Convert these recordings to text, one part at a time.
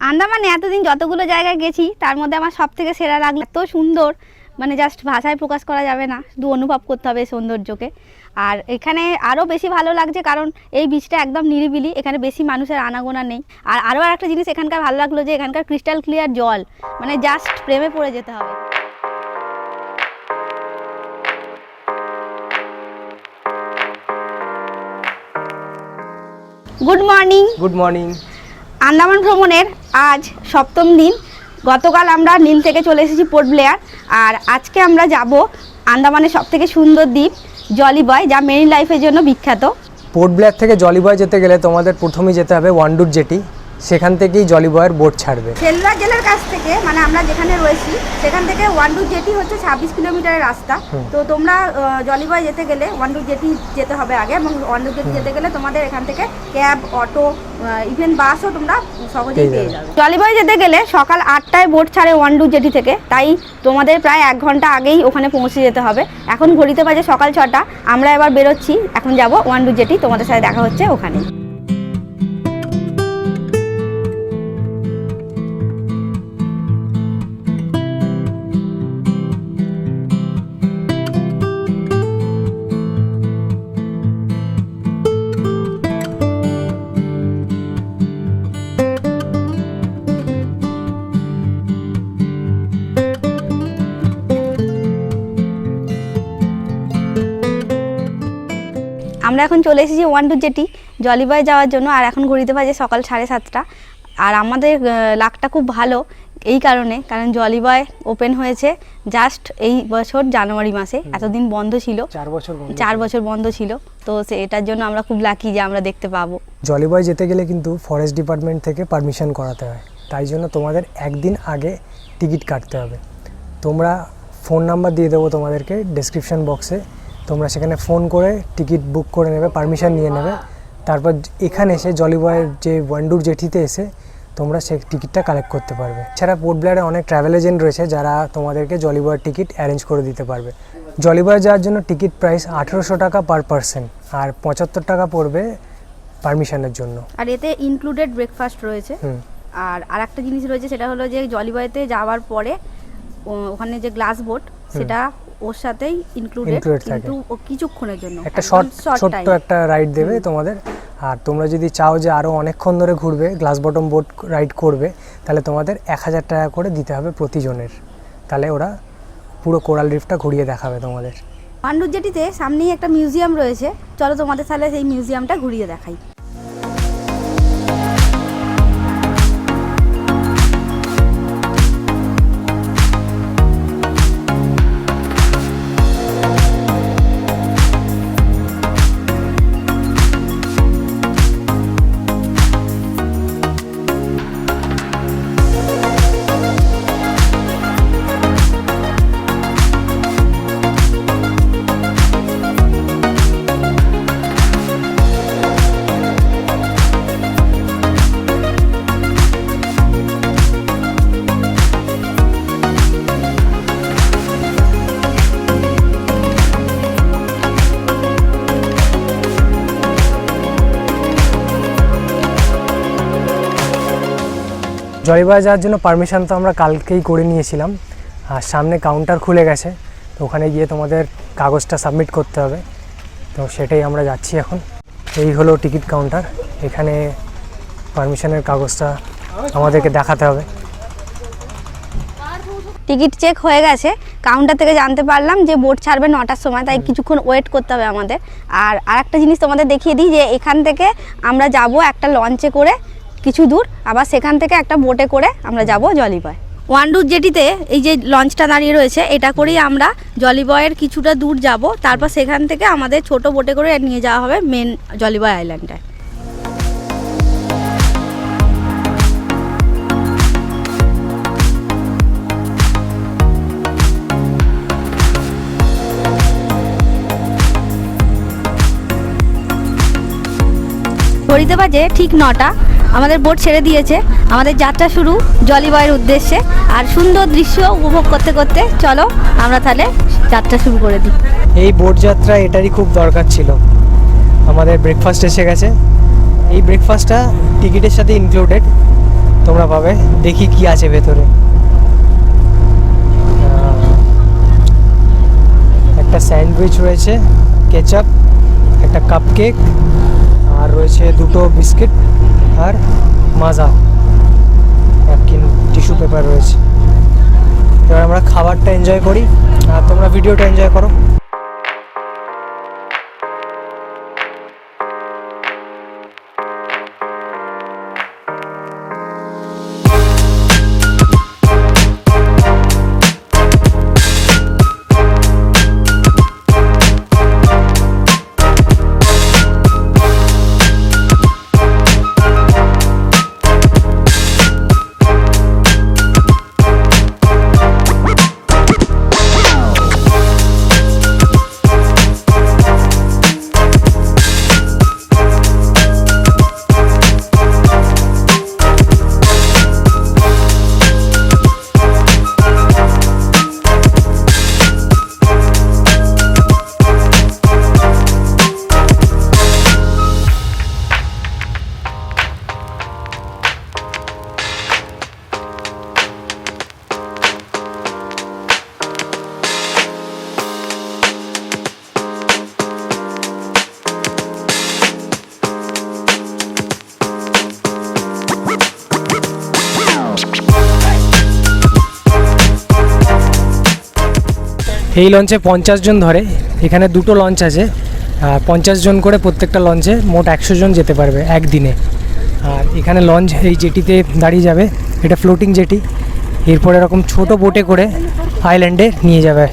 আন্দামানে এতদিন যতগুলো জায়গায় গেছি, তার মধ্যে আমার সব থেকে সেরা লাগল এত সুন্দর মানে জাস্ট ভাষায় প্রকাশ করা যাবে না, শুধু অনুভব করতে হবে সৌন্দর্যকে। আর এখানে আরও বেশি ভালো লাগছে কারণ এই বীজটা একদম নিরিবিলি, এখানে বেশি মানুষের আনাগোনা নেই। আর আরও একটা জিনিস এখানকার ভালো লাগল যে এখানকার ক্রিস্টাল ক্লিয়ার জল মানে জাস্ট প্রেমে পড়ে যেতে হবে। Good morning good morning Andaman ভ্রমণের আজ সপ্তম দিন। গতকাল আমরা নীল থেকে চলে এসেছি পোর্ট ব্লেয়ার। আর আজকে আমরা যাব আন্দামানের সব থেকে সুন্দর দ্বীপ জলিবয় যা মেরিন লাইফের জন্য বিখ্যাত। পোর্ট ব্লেয়ার থেকে জলিবয় যেতে গেলে তোমাদের প্রথমেই যেতে হবে ওয়ান্ডুর জেটি। সেখান থেকেই জলিবয়ের বোট ছাড়বে। সেলুলার জেলের কাছ থেকে মানে আমরা যেখানে রয়েছি সেখান থেকে ওয়ান্ডু জেটি হচ্ছে ছাব্বিশ কিলোমিটারের রাস্তা। তো তোমরা জলিবয় যেতে গেলে ওয়ান্ডু জেটি যেতে হবে আগে এবং ওয়ান্ডু জেটি যেতে গেলে তোমাদের এখান থেকে ক্যাব অটো ইভেন বাসও তোমরা সহজেই পেয়ে। যাবে। জলিবয় যেতে গেলে সকাল আটটায় বোট ছাড়ে ওয়ান্ডু জেটি থেকে তাই তোমাদের প্রায় এক ঘণ্টা আগেই ওখানে পৌঁছে যেতে হবে। এখন ঘড়িতে বাজে সকাল ছটা আমরা এবার বেরোচ্ছি এখন যাব ওয়ান্ডু জেটি তোমাদের সাথে দেখা হচ্ছে ওখানে। আমরা এখন চলে এসেছি ওয়ান টু জেটি জলিবয় যাওয়ার জন্য আর এখন ঘড়িতে বাজে সকাল সাড়ে সাতটা। আর আমাদের লাকটা খুব ভালো এই কারণে কারণ জলিবয় ওপেন হয়েছে জাস্ট এই বছর জানুয়ারি মাসে। এতদিন বন্ধ ছিল। চার বছর চার বছর বন্ধ ছিল। তো সে এটার জন্য আমরা খুব লাকি যে আমরা দেখতে পাবো। জলিবয় যেতে গেলে কিন্তু ফরেস্ট ডিপার্টমেন্ট থেকে পারমিশন করাতে হয়। তাই জন্য তোমাদের একদিন আগে টিকিট কাটতে হবে। তোমরা ফোন নাম্বার দিয়ে দেবো তোমাদেরকে ডেসক্রিপশন বক্সে তোমরা সেখানে ফোন করে টিকিট বুক করে নেবে পারমিশন নিয়ে নেবে। তারপর এখানে এসে জলিবয়ের যে ওয়ান্ডুর জেঠিতে এসে তোমরা সেই টিকিটটা কালেক্ট করতে পারবে। এছাড়া পোর্ট ব্লেয়ারে অনেক ট্রাভেল এজেন্ট রয়েছে যারা তোমাদেরকে জলিবয়ের টিকিট অ্যারেঞ্জ করে দিতে পারবে। জলিবয় যাওয়ার জন্য টিকিট প্রাইস আঠেরোশো টাকা পার পার্সন আর পঁচাত্তর টাকা পড়বে পারমিশনের জন্য। আর এতে ইনক্লুডেড ব্রেকফাস্ট রয়েছে। আর আর একটা জিনিস রয়েছে সেটা হলো যে জলিবয়তে যাওয়ার পরে ওখানে যে গ্লাস বোট সেটা ওর সাথেই ইনক্লুডেড কিন্তু কিছুক্ষণের জন্য। একটা শর্ট ছোট্ট একটা রাইড দেবে তোমাদের। আর তোমরা যদি চাও যে আরও অনেকক্ষণ ধরে ঘুরবে গ্লাস বটম বোট রাইড করবে তাহলে তোমাদের এক হাজার টাকা করে দিতে হবে প্রতিজনের। তাহলে ওরা পুরো কোরাল রিফটা ঘুরিয়ে দেখাবে তোমাদের। পাণ্ডুর জেটিতে সামনেই একটা মিউজিয়াম রয়েছে। চলো তোমাদের তাহলে সেই মিউজিয়ামটা ঘুরিয়ে দেখাই। জয়বাজ যাওয়ার জন্য পারমিশন তো আমরা কালকেই করে নিয়েছিলাম। আর সামনে কাউন্টার খুলে গেছে তো ওখানে গিয়ে তোমাদের কাগজটা সাবমিট করতে হবে। তো সেটাই আমরা যাচ্ছি এখন। এই হলো টিকিট কাউন্টার এখানে পারমিশনের কাগজটা আমাদেরকে দেখাতে হবে। টিকিট চেক হয়ে গেছে কাউন্টার থেকে জানতে পারলাম যে বোট ছাড়বে নটার সময় তাই কিছুক্ষণ ওয়েট করতে হবে আমাদের। আর আরেকটা জিনিস তোমাদের দেখিয়ে দিই যে এখান থেকে আমরা যাব একটা লঞ্চে করে কিছু দূর, আবার সেখান থেকে একটা বোটে করে আমরা যাব জলিবয় ওয়ান্ডুর জেটিতে এই যে লঞ্চটা দাঁড়িয়ে রয়েছে, এটা করেই আমরা জলিবয়ের কিছুটা দূর যাব। তারপর সেখান থেকে আমাদের ছোট বোটে করে নিয়ে যাওয়া হবে মেন জলিবয় আইল্যান্ডটায় ঘড়িতে বাজে ঠিক নটা আমাদের বোট ছেড়ে দিয়েছে। আমাদের যাত্রা শুরু জলিবয়ের উদ্দেশ্যে। আর সুন্দর দৃশ্য উপভোগ করতে করতে চলো আমরা তাহলে যাত্রা শুরু করে দিই। এই বোট যাত্রা এটারই খুব দরকার ছিল। আমাদের ব্রেকফাস্ট এসে গেছে। এই ব্রেকফাস্টটা টিকিটের সাথে ইনক্লুডেড তোমরা পাবে। দেখি কি আছে ভেতরে। একটা স্যান্ডউইচ রয়েছে, কেচাপ, একটা কাপ কেক আর রয়েছে দুটো বিস্কিট আর মাজা। ন্যাপকিন টিস্যু পেপার রয়েছে। এবার আমরা খাবারটা এনজয় করি। আর তোমরা ভিডিওটা এনজয় করো। এই লঞ্চে পঞ্চাশ জন ধরে। এখানে দুটো লঞ্চ আছে। পঞ্চাশ জন করে প্রত্যেকটা লঞ্চে মোট একশো জন যেতে পারবে একদিনে। আর এখানে লঞ্চ এই জেটিতে দাঁড়িয়ে যাবে। এটা ফ্লোটিং জেটি। এরপর এরকম ছোট বোটে করে আইল্যান্ডে নিয়ে যাবে।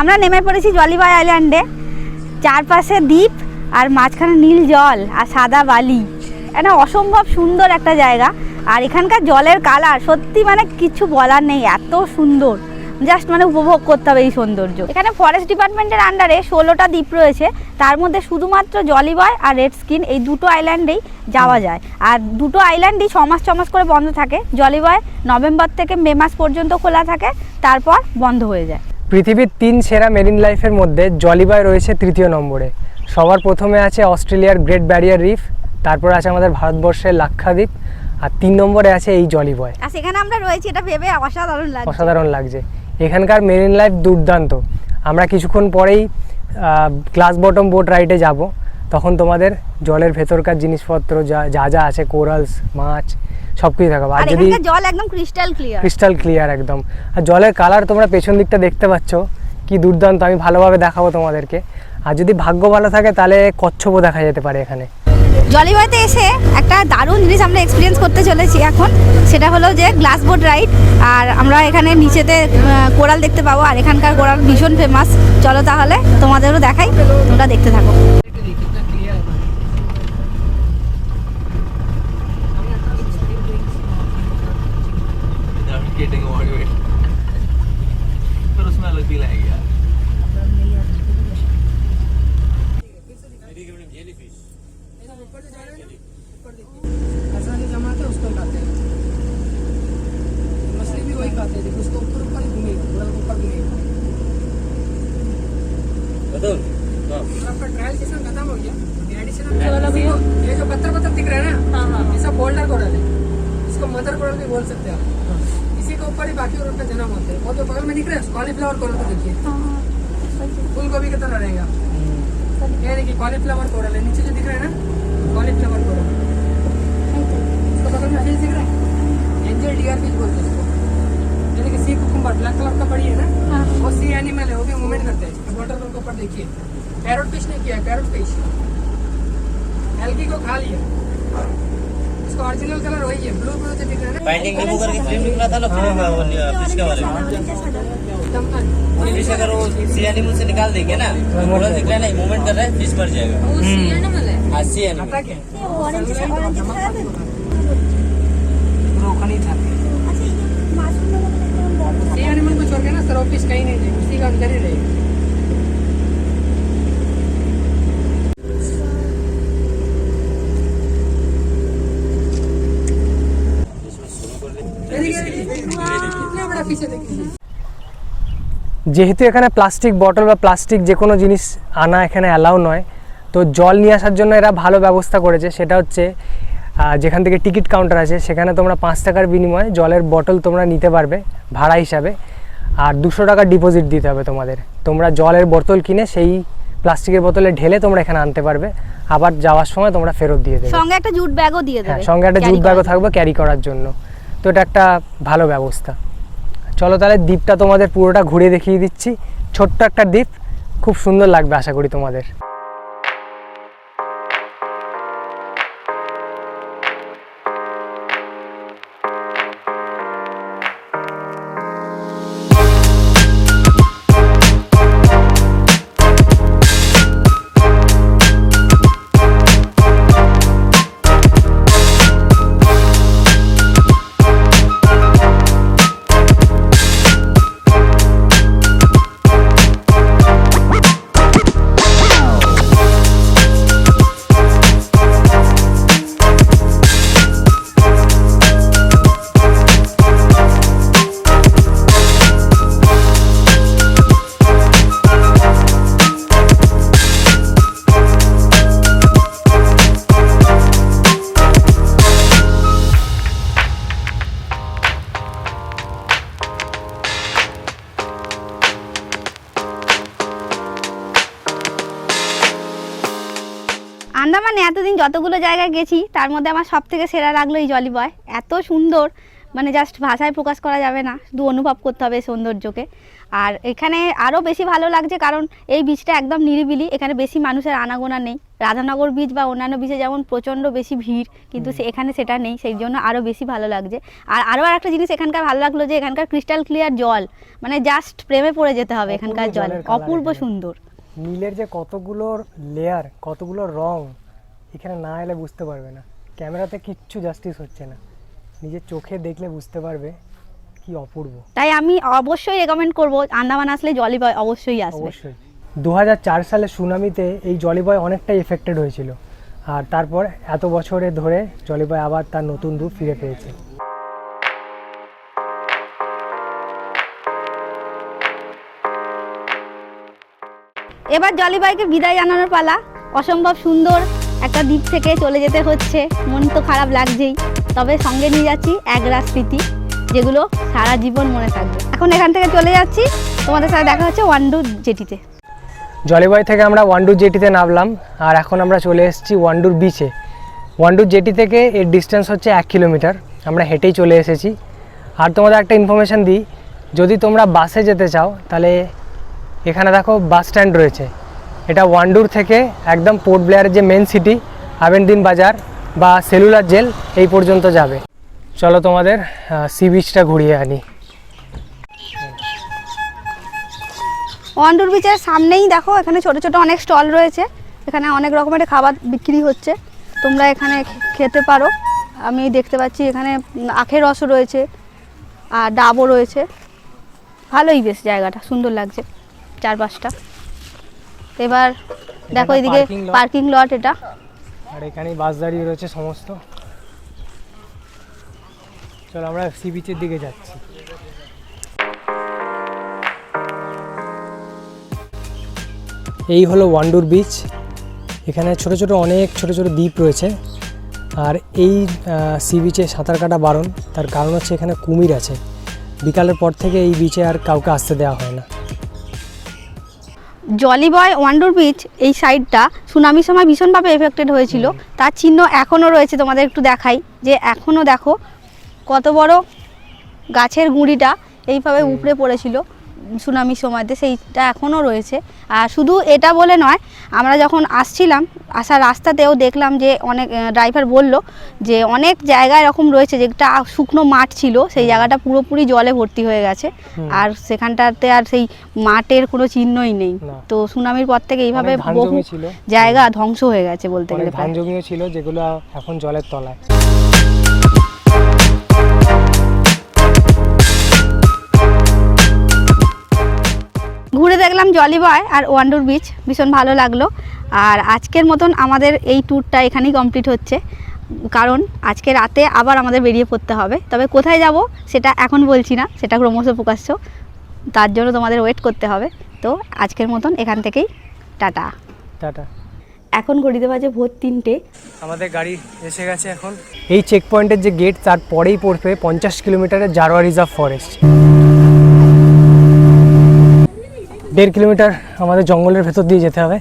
আমরা নেমে পড়েছি জলিবাই আইল্যান্ডে চারপাশে দ্বীপ আর মাঝখানে নীল জল আর সাদা বালি। এটা অসম্ভব সুন্দর একটা জায়গা। আর এখানকার জলের কালার সত্যি মানে কিছু বলার নেই, এত সুন্দর। জাস্ট মানে উপভোগ করতে হবে এই সৌন্দর্য। এখানে ফরেস্ট ডিপার্টমেন্টের আন্ডারে ষোলোটা দ্বীপ রয়েছে। তার মধ্যে শুধুমাত্র জলিবয় আর রেড স্কিন এই দুটো আইল্যান্ডেই যাওয়া যায়। আর দুটো আইল্যান্ডই ছমাস ছমাস করে বন্ধ থাকে। জলিবয় নভেম্বর থেকে মে মাস পর্যন্ত খোলা থাকে। তারপর বন্ধ হয়ে যায়। পৃথিবীর তিন সেরা মেরিন লাইফের মধ্যে জলিবয় রয়েছে তৃতীয় নম্বরে। সবার প্রথমে আছে অস্ট্রেলিয়ার গ্রেট ব্যারিয়ার রিফ তারপর আছে আমাদের ভারতবর্ষের লাক্ষাদ্বীপ আর তিন নম্বরে আছে এই জলিবয়। আর সেখানে আমরা রয়েছি এটা ভেবে অসাধারণ লাগছে। অসাধারণ লাগছে। এখানকার মেরিন লাইফ দুর্দান্ত। আমরা কিছুক্ষণ পরেই গ্লাস বটম বোট রাইডে যাব। তখন তোমাদের জলের ভেতরকার জিনিসপত্র যা যা যা আছে কোরালস মাছ সব কিছু দেখাবো। আর আর যদি জল একদম ক্রিস্টাল ক্লিয়ার ক্রিস্টাল ক্লিয়ার একদম। আর জলের কালার তোমরা পেছন দিকটা দেখতে পাচ্ছ। কি দুর্দান্ত আমি ভালোভাবে দেখাবো তোমাদেরকে। আর যদি ভাগ্য ভালো থাকে তাহলে কচ্ছপও দেখা যেতে পারে এখানে। জলিবয়তে এসে একটা দারুণ জিনিস আমরা এক্সপিরিয়েন্স করতে চলেছি এখন সেটা হলো যে গ্লাস বোট রাইড আর আমরা এখানে নিচেতে আহ, কোরাল দেখতে পাবো আর এখানকার কোরাল ভীষণ ফেমাস চলো তাহলে তোমাদেরও দেখাই তোমরা দেখতে থাকো I'm getting motivated. पर उसमें अलग फील आएगी वही खाते हैं देखो उसको ऊपर ऊपर ही घूमेगा पूरा ऊपर घूमेगा तो आपका ट्रायल सेशन खत्म हो गया एडिशनल ये जो पत्थर पत्थर दिख रहा है ना ये सब बोल्डर कोरल है इसको मदर कोरल भी बोल सकते हैं आप इसी के ऊपर ही बाकी और उनका जन्म होते हैं जो बगल में दिख रहा है कॉलीफ्लावर कोरल को देखिए फूल गोभी की तरह रहेगा ये देखिए कॉलीफ्लावर कोरल है नीचे जो दिख रहा है ना कॉलीफ्लावर कोरल इसको बगल में फ़िश दिख रहा है कुकुम्बर ब्लैक कलर का पड़ी है ना? हाँ। वो सी एनिमल है वो भी मूवमेंट करते हैं। वाटर के ऊपर देखिए। पैरोट फ़िश ने किया पैरोट फ़िश एल्गी को खा लिया। इसका ओरिजिनल कलर वही है ब्लू ब्लू जो दिख रहा है बाइंडिंग नींबू करके फ़िल्म निकला था ना फ़िल्म में वो फ़िश के बारे में फ़िश अगर वो सी एनिमल से निकाल देंगे ना तो थोड़ा दिख रहा है ना मूवमेंट कर रहा है फ़िश मर जाएगा। हाँ। सी एनिमल आता যেহেতু এখানে প্লাস্টিক বটল বা প্লাস্টিক যে কোনো জিনিস আনা এখানে অ্যালাউ নয়, তো জল নিয়ে আসার জন্য এরা ভালো ব্যবস্থা করেছে। সেটা হচ্ছে যেখান থেকে টিকিট কাউন্টার আছে, সেখানে তোমরা পাঁচ টাকার বিনিময়ে জলের বটল তোমরা নিতে পারবে, ভাড়া হিসাবে। আর দুশো টাকা ডিপোজিট দিতে হবে তোমাদের। তোমরা জলের বোতল কিনে সেই প্লাস্টিকের বোতলে ঢেলে তোমরা এখানে আনতে পারবে। আবার যাওয়ার সময় তোমরা ফেরত দিয়ে দেবে। সঙ্গে একটা জুট ব্যাগও দিয়ে হ্যাঁ দেবে। সঙ্গে একটা জুট ব্যাগও থাকবে ক্যারি করার জন্য। তো এটা একটা ভালো ব্যবস্থা। চলো তাহলে দ্বীপটা তোমাদের পুরোটা ঘুরে দেখিয়ে দিচ্ছি। ছোট্ট একটা দ্বীপ। খুব সুন্দর লাগবে আশা করি তোমাদের। আন্দামানে এতদিন যতগুলো জায়গায় গেছি তার মধ্যে আমার সব থেকে সেরা লাগল এই জলি বয় এত সুন্দর মানে জাস্ট ভাষায় প্রকাশ করা যাবে না শুধু অনুভব করতে হবে সৌন্দর্যকে। আর এখানে আরও বেশি ভালো লাগছে কারণ এই বীজটা একদম নিরিবিলি এখানে বেশি মানুষের আনাগোনা নেই। রাধানগর বীজ বা অন্যান্য বীজে যেমন প্রচণ্ড বেশি ভিড় কিন্তু সে- এখানে সেটা নেই সেই জন্য আরও বেশি ভালো লাগছে। আর আরও একটা জিনিস এখানকার ভালো লাগল যে এখানকার ক্রিস্টাল ক্লিয়ার জল মানে জাস্ট প্রেমে পড়ে যেতে হবে এখানকার জল অপূর্ব সুন্দর। নীলের যে কতগুলো লেয়ার কতগুলো রং এখানে না এলে বুঝতে পারবে না। ক্যামেরাতে কিচ্ছু জাস্টিস হচ্ছে না। নিজের চোখে দেখলে বুঝতে পারবে কি অপূর্ব। তাই আমি অবশ্যই রেকমেন্ড করব আন্দামান আসলে জলি বয় অবশ্যই আসবে। অবশ্যই। দু হাজার চার সালে সুনামিতে এই জলিবয় অনেকটাই এফেক্টেড হয়েছিল। আর তারপর এত বছরে ধরে জলিবয় আবার তার নতুন রূপ ফিরে পেয়েছে। এবার জলিবাইকে বিদায় জানানোর পালা। অসম্ভব সুন্দর একটা দ্বীপ থেকে চলে যেতে হচ্ছে। মন তো খারাপ লাগছেই। তবে সঙ্গে নিয়ে যাচ্ছি একরা স্মৃতি যেগুলো সারা জীবন মনে থাকবে। এখন এখান থেকে চলে যাচ্ছি। তোমাদের সাথে দেখা হচ্ছে ওয়ান্ডু জেটিতে। জলিবয় থেকে আমরা ওয়ান্ডুর জেটিতে নামলাম, আর এখন আমরা চলে এসেছি ওয়ান্ডুর বিচে। ওয়ান্ডুর জেটি থেকে এর ডিস্টেন্স হচ্ছে এক কিলোমিটার। আমরা হেঁটেই চলে এসেছি। আর তোমাদের একটা ইনফরমেশান দিই, যদি তোমরা বাসে যেতে চাও, তাহলে এখানে দেখো বাস স্ট্যান্ড রয়েছে। এটা ওয়ান্ডুর থেকে একদম পোর্ট ব্লেয়ারের যে মেন সিটি আবেনদিন বাজার বা সেলুলার জেল এই পর্যন্ত যাবে। চলো তোমাদের সি বিচটা ঘুরিয়ে আনি। ওয়ান্ডুর বিচের সামনেই দেখো, এখানে ছোট ছোট অনেক স্টল রয়েছে। এখানে অনেক রকমের খাবার বিক্রি হচ্ছে। তোমরা এখানে খেতে পারো। আমি দেখতে পাচ্ছি এখানে আখের রসও রয়েছে, আর ডাবও রয়েছে। ভালোই বেশ জায়গাটা, সুন্দর লাগছে। চারপাশটা। এবার দেখো এদিকে পার্কিং লট এটা। আর এখানেই বাস দাঁড়িয়ে রয়েছে সমস্ত। চলো আমরা সি বিচের দিকে যাচ্ছি। এই হলো ওয়ান্ডুর বিচ এখানে ছোট ছোট অনেক ছোট ছোট দ্বীপ রয়েছে। আর এই সি বিচে সাঁতার কাটা বারণ। তার কারণ হচ্ছে এখানে কুমির আছে। বিকালের পর থেকে এই বিচে আর কাউকে আসতে দেওয়া হয় না। জলিবয় ওয়ান্ডুর বিচ এই সাইডটা সুনামির সময় ভীষণভাবে এফেক্টেড হয়েছিল। তার চিহ্ন এখনও রয়েছে তোমাদের একটু দেখাই। যে এখনও দেখো কত বড় গাছের গুঁড়িটা এইভাবে উপড়ে পড়েছিল। সুনামির সময়তে সেইটা এখনও রয়েছে। আর শুধু এটা বলে নয় আমরা যখন আসছিলাম আসার রাস্তাতেও দেখলাম যে অনেক ড্রাইভার বলল যে অনেক জায়গা এরকম রয়েছে যেটা শুকনো মাঠ ছিল সেই জায়গাটা পুরোপুরি জলে ভর্তি হয়ে গেছে। আর সেখানটাতে আর সেই মাঠের কোনো চিহ্নই নেই। তো সুনামির পর থেকে এইভাবে বহু জায়গা ধ্বংস হয়ে গেছে বলতে গেলে ছিল যেগুলো এখন জলের তলায়। ঘুরে দেখলাম জলিবয় আর ওয়ান্ডুর বিচ ভীষণ ভালো লাগল। আর আজকের মতন আমাদের এই ট্যুরটা এখানেই কমপ্লিট হচ্ছে। কারণ আজকে রাতে আবার আমাদের বেরিয়ে পড়তে হবে। তবে কোথায় যাব সেটা এখন বলছি না সেটা ক্রমশ প্রকাশ্য। তার জন্য তোমাদের ওয়েট করতে হবে। তো আজকের মতন এখান থেকেই টাটা। টাটা। এখন ঘড়িতে বাজে ভোর তিনটে। আমাদের গাড়ি এসে গেছে এখন। এই চেক পয়েন্টের যে গেট তার পরেই পড়বে পঞ্চাশ কিলোমিটারের জারোয়া রিজার্ভ ফরেস্ট দেড় কিলোমিটার আমাদের জঙ্গলের ভেতর দিয়ে যেতে হবে।